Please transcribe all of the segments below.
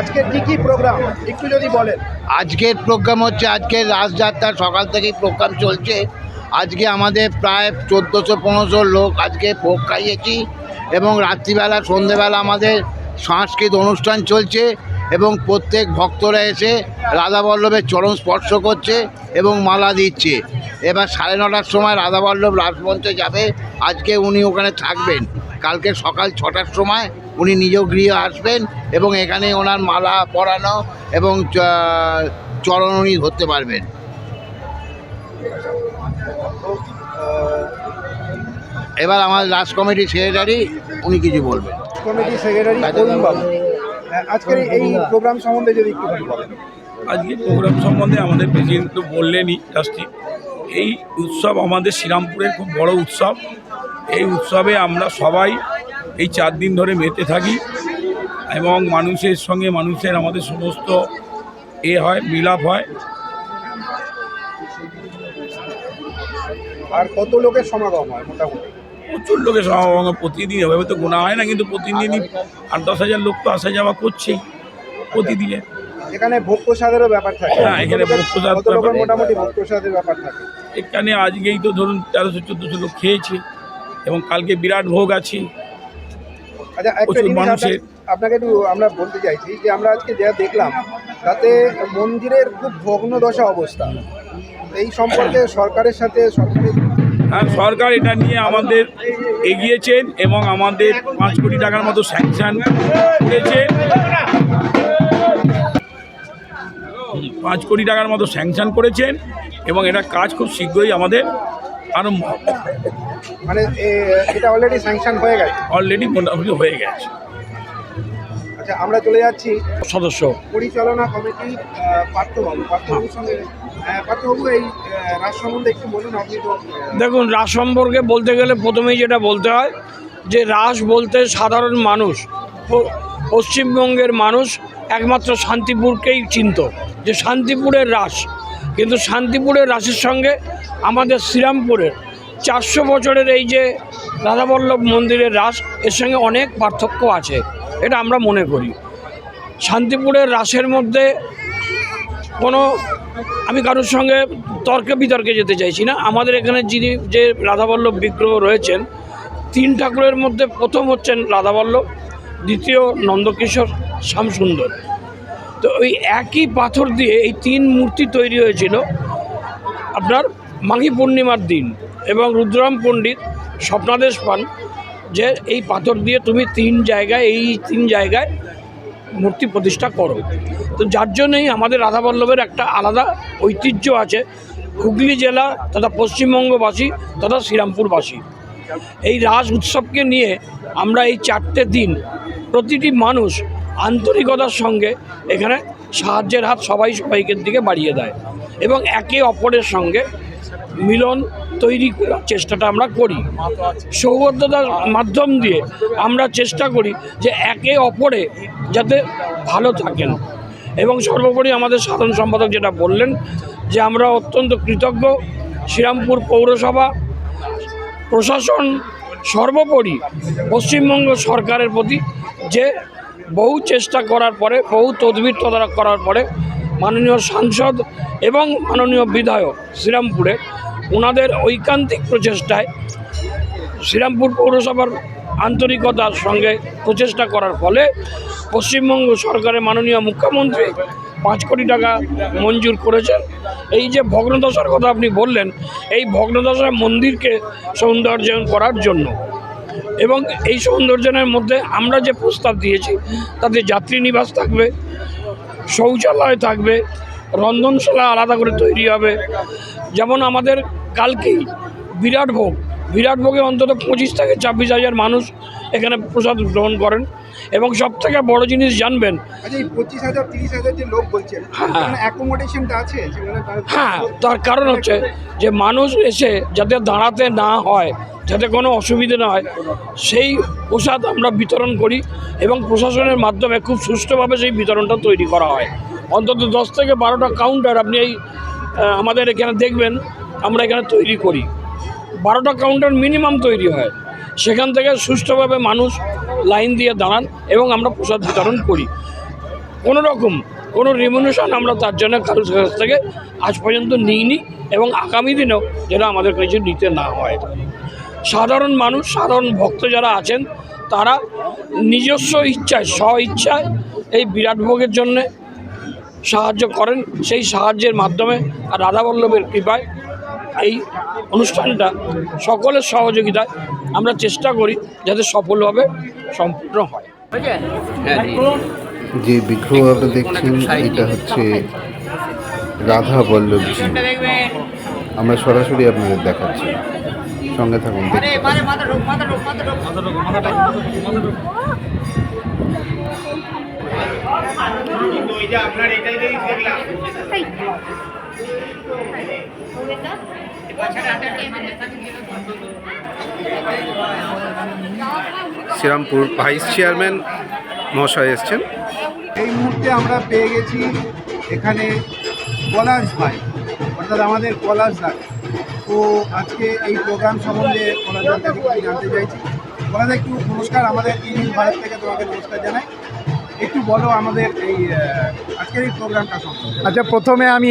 আজকের কি কি প্রোগ্রাম একটু যদি বলেন। আজকের প্রোগ্রাম হচ্ছে আজকের রাসযাত্রা সকাল থেকেই প্রোগ্রাম চলছে। আজকে আমাদের প্রায় চোদ্দোশো, পনেরোশো লোক আজকে ভোগ খাইয়েছি এবং রাত্রিবেলা, সন্ধেবেলা আমাদের সাংস্কৃতিক অনুষ্ঠান চলছে এবং প্রত্যেক ভক্তরা এসে রাধা বল্লভের চরণ স্পর্শ করছে এবং মালা দিচ্ছে। এবার সাড়ে নটার সময় রাধা বল্লভ রাজমঞ্চে যাবে। আজকে উনি ওখানে থাকবেন। কালকে সকাল ছটার সময় উনি নিজ গৃহে আসবেন এবং এখানে ওনার মালা পরানো এবং চ- চরণ উনি ধরতে পারবেন। এবার আমার লাস্ট কমিটি সেক্রেটারি উনি কিছু বলবেন। কমিটি সেক্রেটারি হ্যাঁ, আজকের এই প্রোগ্রাম সম্বন্ধে যদি একটু বলেন। আজকে প্রোগ্রাম সম্বন্ধে আমাদের প্রেসিডেন্ট তো বললেনই জাস্টি এই উৎসব আমাদের শ্রীরামপুরের খুব বড় উৎসব। এই উৎসবে আমরা সবাই এই চার দিন ধরে মেতে থাকি এবং মানুষের সঙ্গে মানুষের আমাদের সমস্ত এ হয় মিলাপ হয়। আর কত লোকের সমাগম হয় মোটামুটি? প্রচুর লোকের সমাগম প্রতিদিন এভাবে তো গোনা হয় না কিন্তু প্রতিদিনই আট দশ হাজার লোক তো আসা যাওয়া করছেই প্রতিদিনে। এখানে ভোগ প্রসাদেরও ব্যাপার থাকে। হ্যাঁ, এখানে ভোগ প্রসাদ মোটামুটি ভোগ প্রসাদের ব্যাপার থাকে? এখানে আজকেই তো ধরুন তেরোশো চোদ্দোশো লোক খেয়েছে। এবং কালকে বিরাট ভোগ আছে। আচ্ছা একটা মানুষের- আপনাকে- একটু আমরা বলতে চাইছি যে আমরা আজকে যা দেখলাম তাতে মন্দিরের খুব ভগ্ন দশা অবস্থা। এই সম্পর্কে সরকারের সাথে সরকারের হ্যাঁ সরকার এটা নিয়ে আমাদের এগিয়েছেন এবং আমাদের পাঁচ কোটি টাকার মতো স্যাংশন করেছেন। পাঁচ কোটি টাকার মতো স্যাংশন করেছেন এবং এটা কাজ খুব শীঘ্রই আমাদের আরম্ভ মানে এ- এটা অলরেডি স্যাংশন হয়ে গেছে? অলরেডি মোটামুটি হয়ে গেছে। আচ্ছা আমরা চলে যাচ্ছি। সদস্য। পরিচালনা কমিটি পার্থবাবু। পার্থবাবুর সঙ্গে পার্থবাবু এই রাজ সম্বন্ধে একটু বলুন আপনি দেখুন রাস সম্পর্কে বলতে গেলে প্রথমেই যেটা বলতে হয় যে রাস বলতে সাধারণ মানুষ পশ্চিমবঙ্গের মানুষ একমাত্র শান্তিপুরকেই চিনত। যে শান্তিপুরের রাস কিন্তু শান্তিপুরের রাসের সঙ্গে আমাদের শ্রীরামপুরের চারশো বছরের এই যে রাধাবল্লভ মন্দিরের রাস এর সঙ্গে অনেক পার্থক্য আছে, এটা আমরা মনে করি। শান্তিপুরের রাসের মধ্যে কোনো, আমি কারোর সঙ্গে তর্কে বিতর্কে যেতে চাইছি না। আমাদের এখানে যিনি যে রাধাবল্লভ বিগ্রহ রয়েছেন, তিন ঠাকুরের মধ্যে প্রথম হচ্ছেন রাধাবল্লভ, দ্বিতীয় নন্দকিশোর, শ্যামসুন্দর। তো ওই একই পাথর দিয়ে এই তিন মূর্তি তৈরি হয়েছিল আপনার মাঘী পূর্ণিমার দিন এবং রুদ্রাম পণ্ডিত স্বপ্নাদেশ পান যে এই পাথর দিয়ে তুমি তিন জায়গায়, এই তিন জায়গায় মূর্তি প্রতিষ্ঠা করো। তো যার জন্যই আমাদের রাধাবল্লভের একটা আলাদা ঐতিহ্য আছে, হুগলি জেলা তথা পশ্চিমবঙ্গবাসী তথা শ্রীরামপুরবাসী। এই রাস উৎসবকে নিয়ে আমরা এই চারটে দিন প্রতিটি মানুষ আন্তরিকতার সঙ্গে এখানে সাহায্যের হাত সবাই সবাইকে দিকে বাড়িয়ে দেয় এবং একে অপরের সঙ্গে মিলন তৈরি করার চেষ্টাটা আমরা করি। সৌহার্দ্যতার মাধ্যম দিয়ে আমরা চেষ্টা করি যে একে অপরে যাতে ভালো থাকেন। এবং সর্বোপরি আমাদের সাধারণ সম্পাদক যেটা বললেন যে আমরা অত্যন্ত কৃতজ্ঞ। শ্রীরামপুর পৌরসভা প্রশাসন সর্বোপরি পশ্চিমবঙ্গ সরকারের প্রতি যে বহু চেষ্টা করার পরে, বহু তদবির তদারক করার পরে মাননীয় সাংসদ এবং মাননীয় বিধায়ক শ্রীরামপুরে ওনাদের ঐকান্তিক প্রচেষ্টায় শ্রীরামপুর পৌরসভার আন্তরিকতার সঙ্গে প্রচেষ্টা করার ফলে পশ্চিমবঙ্গ সরকারের মাননীয় মুখ্যমন্ত্রী পাঁচ কোটি টাকা মঞ্জুর করেছেন। এই যে ভগ্নদশার কথা আপনি বললেন, এই ভগ্নদশার মন্দিরকে সৌন্দর্যায়ন করার জন্য এবং এই সৌন্দর্যের মধ্যে আমরা যে প্রস্তাব দিয়েছি, তাতে যাত্রী নিবাস থাকবে, শৌচালয় থাকবে, রন্ধনশালা আলাদা করে তৈরি হবে। যেমন আমাদের কালকেই বিরাট ভোগ বিরাট ভোগে অন্তত পঁচিশ থেকে ছাব্বিশ হাজার মানুষ এখানে প্রসাদ গ্রহণ করেন এবং সব থেকে বড় জিনিস জানবেন আচ্ছা পঁচিশ হাজার তিরিশ হাজার যে লোক বলছেন সেখানে অ্যাকোমোডেশনটা আছে? সেখানে তার- হ্যাঁ তার কারণ হচ্ছে যে মানুষ এসে যাতে দাঁড়াতে না হয় যাতে কোনো অসুবিধে না হয় সেই প্রসাদ আমরা বিতরণ করি এবং প্রশাসনের মাধ্যমে খুব সুষ্ঠুভাবে সেই বিতরণটা তৈরি করা হয়। অন্তত দশ থেকে বারোটা কাউন্টার আপনি এই আমাদের এখানে দেখবেন আমরা এখানে তৈরি করি। বারোটা কাউন্টার মিনিমাম তৈরি হয়। সেখান থেকে সুষ্ঠুভাবে মানুষ লাইন দিয়ে দাঁড়ান এবং আমরা প্রসাদ বিতরণ করি। কোনো রকম কোনো রেমুনেশন আমরা তার জন্য কারোর কাছ থেকে আজ পর্যন্ত নিইনি এবং আগামী দিনেও যেন আমাদের কাছে নিতে না হয়। সাধারণ মানুষ, সাধারণ ভক্ত যারা আছেন, তারা নিজস্ব ইচ্ছায় স্ব ইচ্ছায় এই বিরাট ভোগের জন্যে সাহায্য করেন। সেই সাহায্যের মাধ্যমে আর রাধাবল্লভের কৃপায় এই অনুষ্ঠানটা সকলের সহযোগিতায় আমরা চেষ্টা করি যাতে সফলভাবে সম্পূর্ণ হয়। যে বিগ্রহ আপনারা দেখছেন এটা হচ্ছে রাধা বল্লভজি। আমরা সরাসরি আপনাদের দেখাচ্ছি। সঙ্গে থাকুন দেখতে থাকুন। শ্রীরামপুর ভাইস চেয়ারম্যান মহাশয় এসছেন। এই মুহূর্তে আমরা পেয়ে গেছি এখানে পলাশ ভাই, অর্থাৎ আমাদের পলাশ দা তো আজকে এই প্রোগ্রাম সম্বন্ধে পলাশ কাছে জানতে চাইছি। পলাশ একটু নমস্কার, আমাদের ইউনিট ভারত থেকে তোমাকে নমস্কার জানাই। একটু বলো আমাদের এই আজকের এই প্রোগ্রামটা সম্পর্কে। আচ্ছা প্রথমে আমি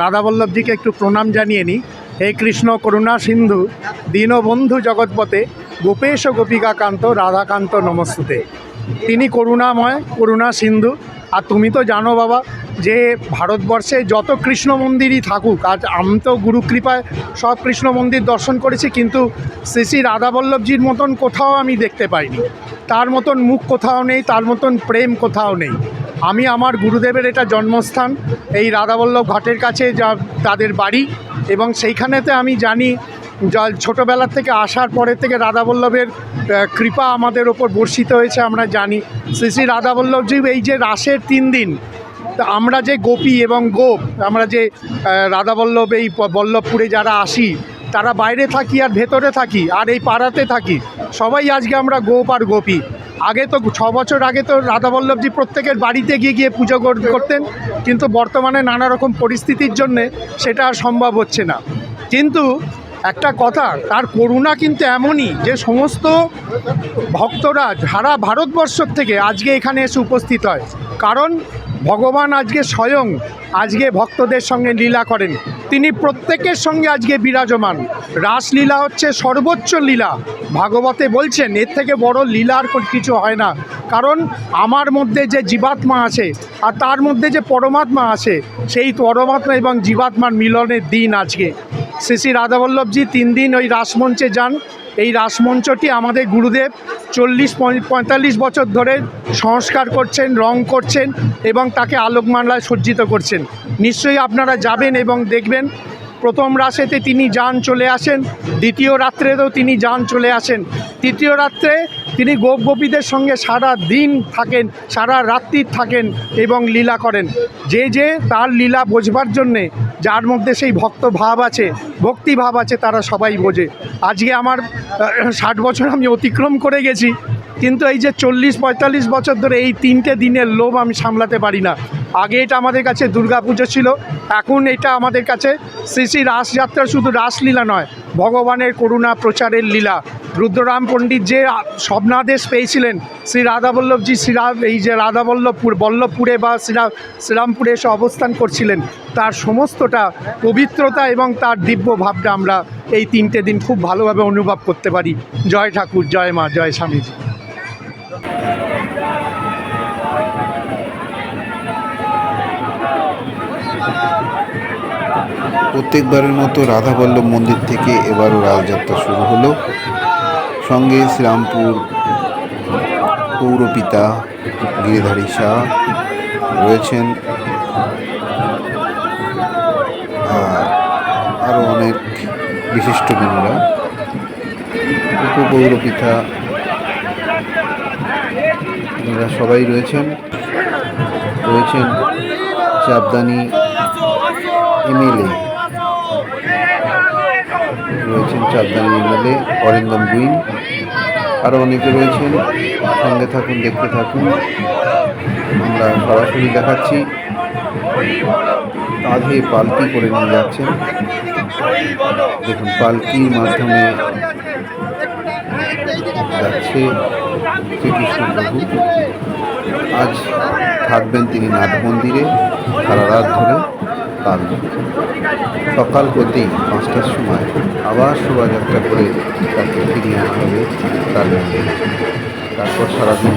রাধা বল্লভজিকে একটু প্রণাম জানিয়ে নিই। হে কৃষ্ণ করুণা সিন্ধু, দীনবন্ধু জগৎপথে গোপেশ গোপিকাকান্ত রাধাকান্ত নমস্তুতে। তিনি করুণাময়, করুণা সিন্ধু, আর তুমি তো জানো বাবা যে ভারতবর্ষে যত কৃষ্ণ মন্দিরই থাকুক আজ আমি তো গুরু কৃপায় সব কৃষ্ণ মন্দির দর্শন করেছি, কিন্তু শ্রী শ্রী রাধাবল্লভজির মতন কোথাও আমি দেখতে পাইনি। তার মতন মুখ কোথাও নেই, তার মতন প্রেম কোথাও নেই। আমি আমার গুরুদেবের এটা জন্মস্থান, এই রাধাবল্লভ ঘাটের কাছে যা তাদের বাড়ি, এবং সেইখানেতে আমি জানি, যা ছোটোবেলার থেকে আসার পরের থেকে রাধাবল্লভের কৃপা আমাদের ওপর বর্ষিত হয়েছে, আমরা জানি। শ্রী শ্রী রাধাবল্লভজি এই যে রাসের তিন দিন তা আমরা যে গোপী এবং গোপ, আমরা যে রাধাবল্লভ, এই বল্লভপুরে যারা আসি, তারা বাইরে থাকি আর ভেতরে থাকি, আর এই পাড়াতে থাকি। সবাই আজকে আমরা গোপ আর গোপী। আগে তো ছ বছর আগে তো রাধাবল্লভজি প্রত্যেকের বাড়িতে গিয়ে গিয়ে পুজো কর- করতেন, কিন্তু বর্তমানে নানা রকম পরিস্থিতির জন্যে সেটা আর সম্ভব হচ্ছে না। কিন্তু একটা কথা, তার করুণা কিন্তু এমনই যে সমস্ত ভক্তরা সারা ভারতবর্ষ থেকে আজকে এখানে এসে উপস্থিত হয়, কারণ ভগবান আজকে স্বয়ং, আজকে ভক্তদের সঙ্গে লীলা করেন। তিনি প্রত্যেকের সঙ্গে আজকে বিরাজমান। রাসলীলা হচ্ছে সর্বোচ্চ লীলা। ভাগবতে বলছেন, এর থেকে বড় লীলার কিছু হয় না। কারণ আমার মধ্যে যে জীবাত্মা আছে, আর তার মধ্যে যে পরমাত্মা আছে, সেই পরমাত্মা এবং জীবাত্মার মিলনের দিন আজকে। শ্রী শ্রী রাধাবল্লভজি তিন দিন ওই রাসমঞ্চে যান। এই রাসমঞ্চটি আমাদের গুরুদেব চল্লিশ পঁয়তাল্লিশ বছর ধরে সংস্কার করছেন, রং করছেন এবং তাকে আলোকমালায় সজ্জিত করছেন। নিশ্চয়ই আপনারা যাবেন এবং দেখবেন। প্রথম রাশেতে তিনি যান চলে আসেন, দ্বিতীয় রাত্রেতেও তিনি যান চলে আসেন। তৃতীয় রাত্রে তিনি গোপ গোপীদের সঙ্গে সারা দিন থাকেন, সারা রাত্রি থাকেন এবং লীলা করেন। যে যে তার লীলা বোঝবার জন্যে, যার মধ্যে সেই ভক্ত ভাব আছে, ভক্তিভাব আছে, তারা সবাই বোঝে। আজকে আমার ষাট বছর আমি অতিক্রম করে গেছি, কিন্তু এই যে চল্লিশ পঁয়তাল্লিশ বছর ধরে এই তিনটে দিনের লোভ আমি সামলাতে পারি না। আগে এটা আমাদের কাছে দুর্গাপুজো ছিল, এখন এটা আমাদের কাছে শ্রী শ্রী রাসযাত্রা শুধু রাসলীলা নয়, ভগবানের করুণা প্রচারের লীলা। রুদ্ররাম পণ্ডিত যে স্বপ্নাদেশ পেয়েছিলেন, শ্রী রাধাবল্লভজি শ্রীরাম এই যে রাধাবল্লভপুর, বল্লভপুরে বা শ্রীরাম শ্রীরামপুরে এসে অবস্থান করছিলেন, তার সমস্তটা পবিত্রতা এবং তার দিব্য ভাবটা আমরা এই তিনটে দিন খুব ভালোভাবে অনুভব করতে পারি। জয় ঠাকুর, জয় মা, জয় স্বামীজি। প্রত্যেকবারের মতো রাধাবল্লভ মন্দির থেকে এবারও রাজযাত্রা শুরু হলো। সঙ্গে শ্রীরামপুর পৌরপিতা গিরিধারী শাহ রয়েছেন। আর আরও অনেক বিশিষ্ট বিশিষ্টজনরা উপপৌরপিতা এনারা সবাই রয়েছেন। রয়েছেন চাপদানি এমএলএ রয়েছেন চাঁদদানি এমএলএ অরিন্দম গুইন। আরও অনেকে রয়েছেন, সঙ্গে থাকুন, দেখতে থাকুন। আমরা সরাসরি দেখাচ্ছি। কাঁধে পালকি করে নিয়ে যাচ্ছেন। দেখুন পালকির মাধ্যমে যাচ্ছে শ্রীকৃষ্ণ প্রভু আজ থাকবেন তিনি নাট মন্দিরে, সারা রাত ধরে। কাল সকাল প্রতি পাঁচটার সময় আবার শোভাযাত্রা করে তাকে ফিরিয়ে আনা হবে তার তারপর সারাদিন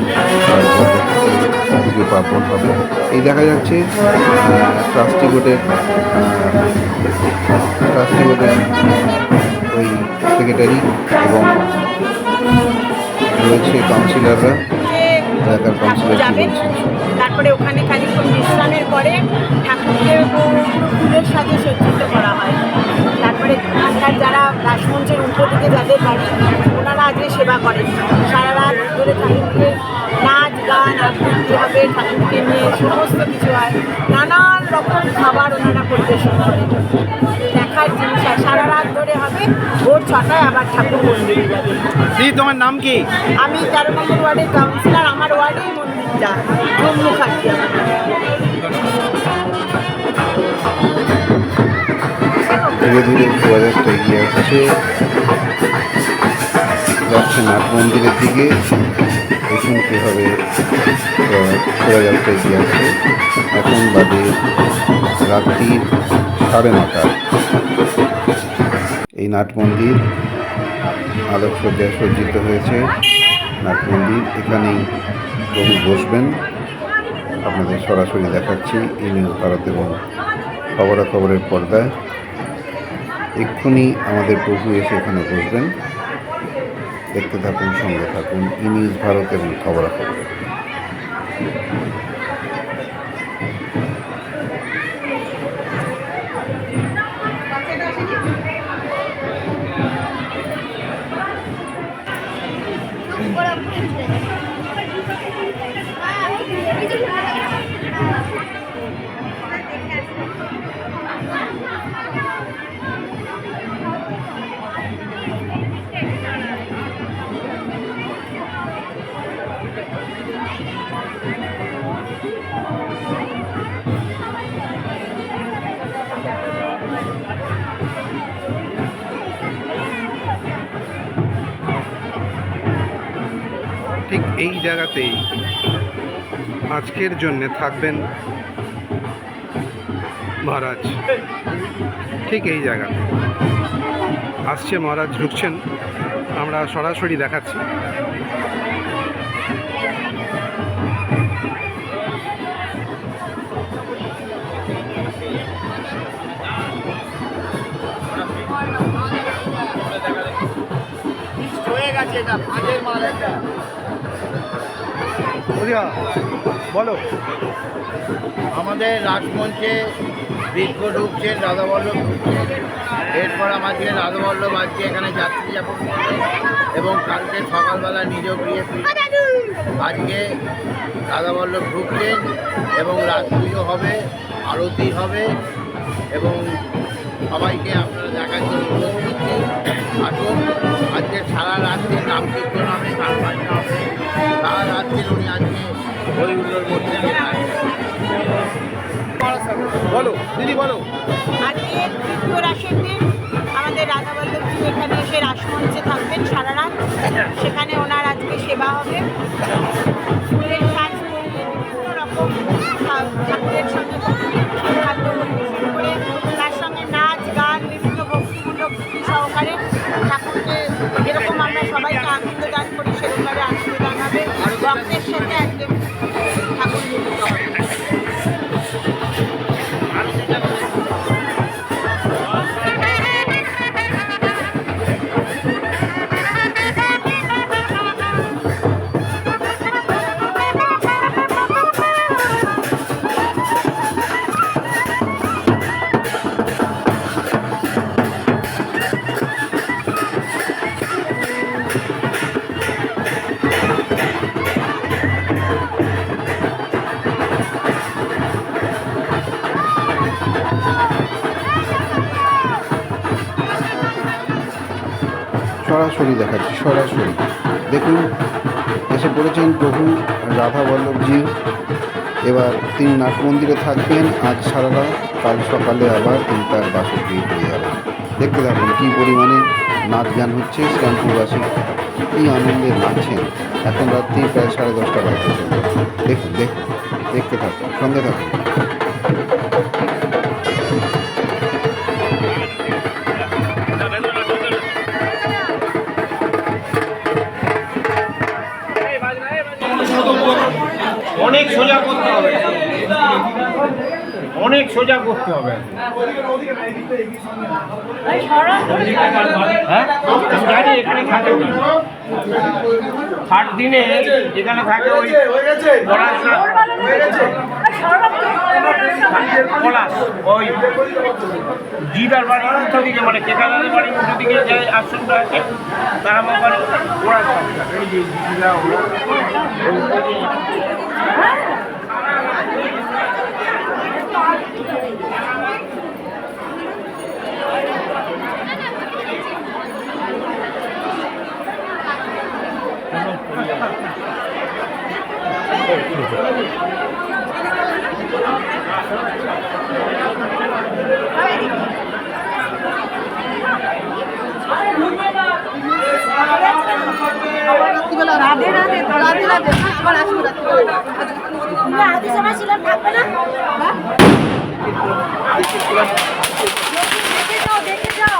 পুজো পার্বণ হবে। এই দেখা যাচ্ছে ট্রাস্টি বোর্ডের ট্রাস্টি বোর্ডের ওই সেক্রেটারি এবং রয়েছে কাউন্সিলররা, এলাকার কাউন্সিলর তারপরে ওখানে খানিক্ষণ বিশ্রামের পরে সাথে সজ্জিত করা হয়। তারপরে এখানকার যারা রাসমঞ্চের উল্টো দিকে যাদের বাড়ি ওনারা আজকে সেবা করেন। সারা রাত ধরে ঠাকুরকে নাচ গান আবৃত্তি হবে ঠাকুরকে নিয়ে সমস্ত কিছু হয়। নানান রকম খাবার ওনারা পরিবেশন করেন। দেখার জিনিস আর সারা রাত ধরে হবে ভোর ছটায় আবার ঠাকুর মন্দিরে যাবে। দিদি তোমার নাম কি? আমি তেরো নম্বর ওয়ার্ডের কাউন্সিলর আমার ওয়ার্ডেই মন্দিরটা জম্মু খাটি আমার। ধীরে ধীরে শোভাযাত্রা এগিয়ে আসছে যাচ্ছে নাট মন্দিরের দিকে। দেখুন কীভাবে শোভাযাত্রা এগিয়ে আসছে এখন বাজে রাত্রি সাড়ে নটা। এই নাট মন্দির আলোকসজ্জায় সজ্জিত হয়েছে। নাট মন্দির, এখানেই প্রভু বসবেন। আপনাদের সরাসরি দেখাচ্ছি এই নিউজ ভারত এবং খবরাখবরের পর্দায়। এক্ষুনি আমাদের প্রভু এসে এখানে বসবেন। দেখতে থাকুন সঙ্গে থাকুন। ই ভারত এবং খবরাখবর। ঠিক এই জায়গাতেই আজকের জন্য থাকবেন মহারাজ। ঠিক এই জায়গা আসছে মহারাজ, ঢুকছেন। আমরা সরাসরি দেখাচ্ছি। বলো। আমাদের রাজমঞ্চে বৃক্ষ ঢুকছে রাধাবল্লভ ঢুকছে। এরপর আমাদের রাধাবল্লভ আজকে এখানে যাত্রী যাপন করবে এবং কালকে সকালবেলা নিজ গৃহে ফিরবে। আজকে রাধাবল্লভ ঢুকছেন এবং রাত্রিও হবে আরতি হবে এবং সবাইকে আপনারা দেখার জন্য অনুরোধ করছি আসুন। সারা রাত্রির নাম কীর্তন হবে, গান বাজনা হবে। সারা রাত্রির উনি আজকে হরিগুলোর মধ্যে বলো, দিদি বলো। আজকে তৃতীয় রাসের দিন। আমাদের রাধাবল্লভজি এখানে এসে রাসমঞ্চে থাকবেন সারা রাত। সেখানে ওনার আজকে সেবা হবে। ফুলের সাজ বিভিন্ন রকম ঠাকুরের সঙ্গে খাদ্য তার সঙ্গে নাচ, গান, বিভিন্ন ভক্তিমূলক ভক্তি সহকারে ঠাকুরকে সরাসরি দেখাচ্ছি, সরাসরি। দেখুন, এসে পড়েছেন প্রভু রাধা বল্লভজি। এবার তিনি নাট মন্দিরে থাকবেন, আজ সারা রাত, কাল সকালে আবার তিনি তার বাসগৃহে ফিরে যাবেন। দেখতে থাকুন কী পরিমাণে নাচ গান হচ্ছে, শ্রীরামপুরবাসী কী আনন্দে নাচছেন। এখন রাত্রি প্রায় সাড়ে দশটা বাজে। দেখুন দেখুন, দেখতে থাকুন, সঙ্গে থাকুন। সোজা করতে হবে। অনেক সোজা করতে হবে। হ্যাঁ? জানি এখানে থাকে। দিনে এখানে থাকে ওই পলাশ পলাশ, ওই দিদার বাড়ির উল্টো দিকে মানে কেকাদাদের বাড়ির উল্টো দিকে যে আশ্রমটা আছে তার আমার বাড়ি দিদিরা ওরা রাধে রাধে রাধে রাধে আবার আসব আমরা আদি সময় ছিলাম থাকবে না? দেখে যাও দেখে যাও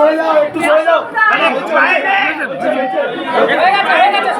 সরে যাও একটু সরে যাও। হয়ে গেছে হয়ে গেছে।